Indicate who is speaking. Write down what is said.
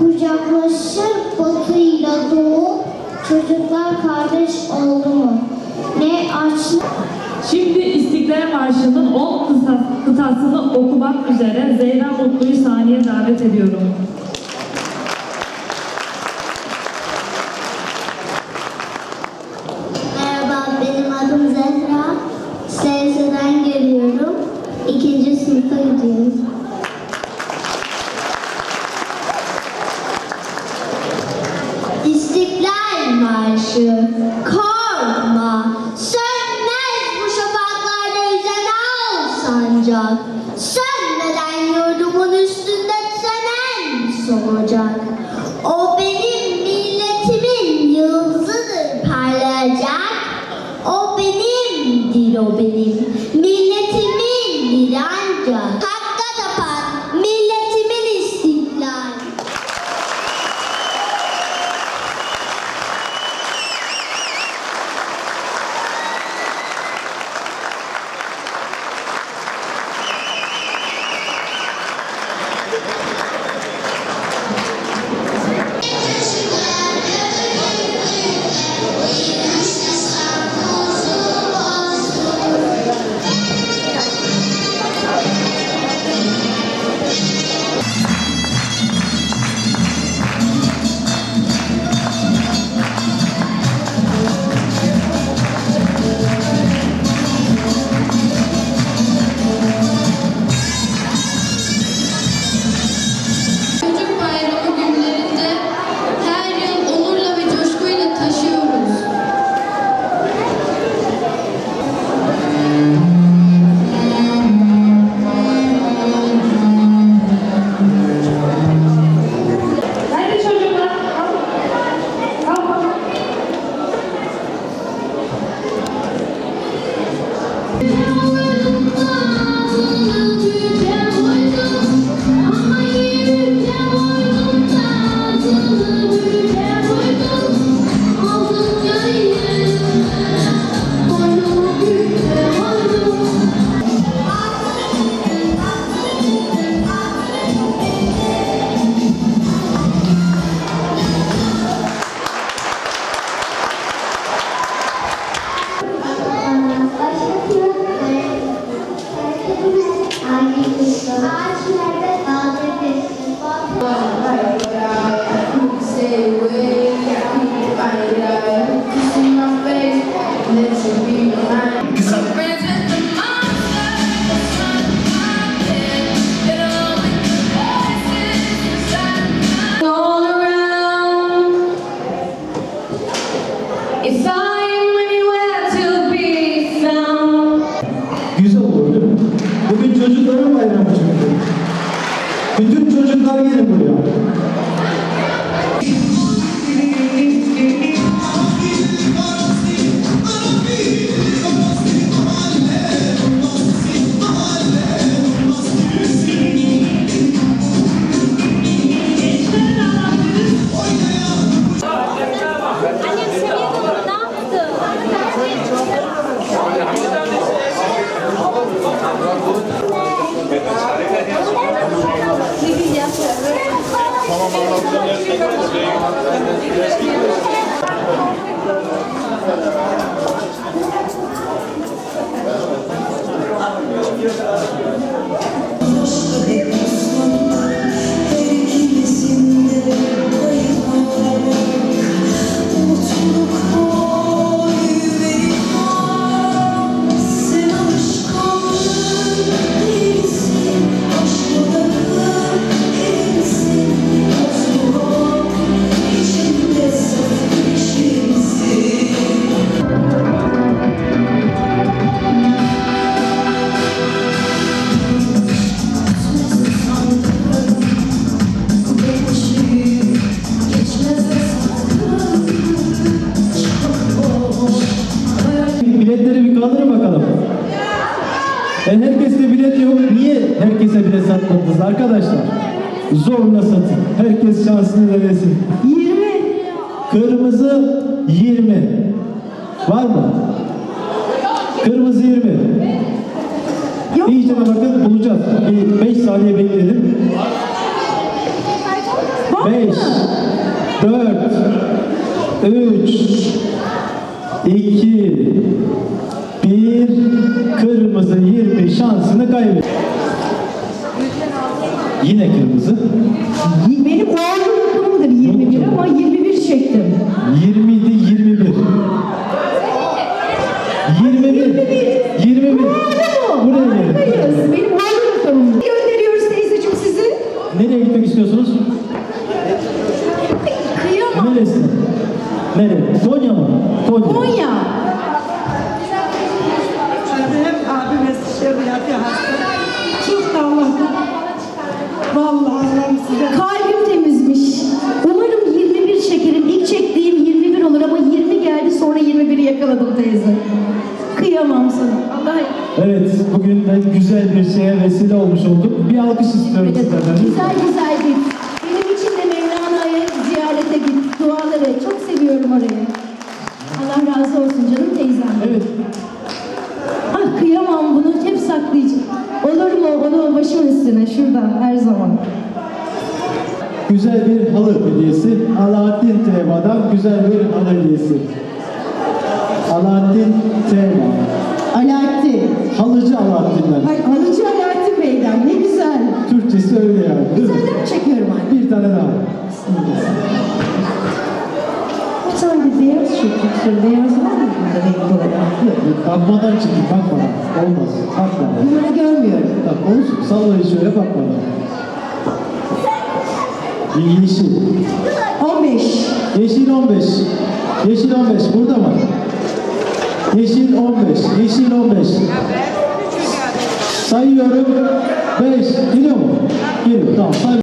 Speaker 1: Kucaklaşır batıyla doğu, çocuklar kardeş oldu mu? Ne açlık
Speaker 2: Şimdi İstiklal Marşı'nın 10 kıta- kıtasını okumak üzere Zehra Mutlu'yu sahneye davet ediyorum.
Speaker 1: Sancak. Sönmeden yurdumun üstünde senem solacak. O benim milletimin yıldızıdır parlayacak. O benimdir o benim, milletimin ancak.
Speaker 3: Biletleri bir kaldırın bakalım. E, herkeste bilet yok. Niye herkese bilet satmadınız arkadaşlar? Zorla satın. Herkes şansını denesin. 20. Kırmızı 20. Var mı? Kırmızı 20. İyice bakın bulacağız. Bir 5 saniye bekledim.
Speaker 4: Var
Speaker 3: 5, 4, 3, 2, 1, kırmızı 20 şansını kaybetti. Yine kırmızı.
Speaker 4: Benim oğlum rakamımdır 21 ama 21 çektim.
Speaker 3: 20 idi 21. 21. 21. Buraya gelin.
Speaker 4: Harikayız. Benim oğlum. Gönderiyoruz teyzeciğim sizi.
Speaker 3: Nereye gitmek istiyorsunuz?
Speaker 4: Kıyamam.
Speaker 3: Neresi? Nereye? Evet, bugün de güzel bir şeye vesile olmuş olduk. Bir alkış istiyorum
Speaker 4: Evet,
Speaker 3: sizlerden.
Speaker 4: güzel güzel git. Benim için de Mevlana'ya ziyarete git. Duaları. Çok seviyorum orayı. Allah razı olsun canım teyzem.
Speaker 3: Evet,
Speaker 4: Ah kıyamam bunu hep saklayacağım. Olur mu? Onu başımın üstüne şurada her zaman.
Speaker 3: güzel bir halı hediyesi. Alaaddin Teva'dan güzel bir halı hediyesi.
Speaker 4: Bir tane de beyaz çektik. Şöyle beyaz var mı burada renk olarak?
Speaker 3: Bakmadan çıktık, bakmadan. Olmaz. Bakmadan.
Speaker 4: Bunları görmüyorum.
Speaker 3: Bak olsun. Sallayın şöyle bakmadan. Yeşil.
Speaker 4: 15.
Speaker 3: Yeşil 15. Yeşil 15. Burada mı? Yeşil 15. Yeşil 15. Sayıyorum. 5. Geliyor mu? Geliyor. Tamam. Say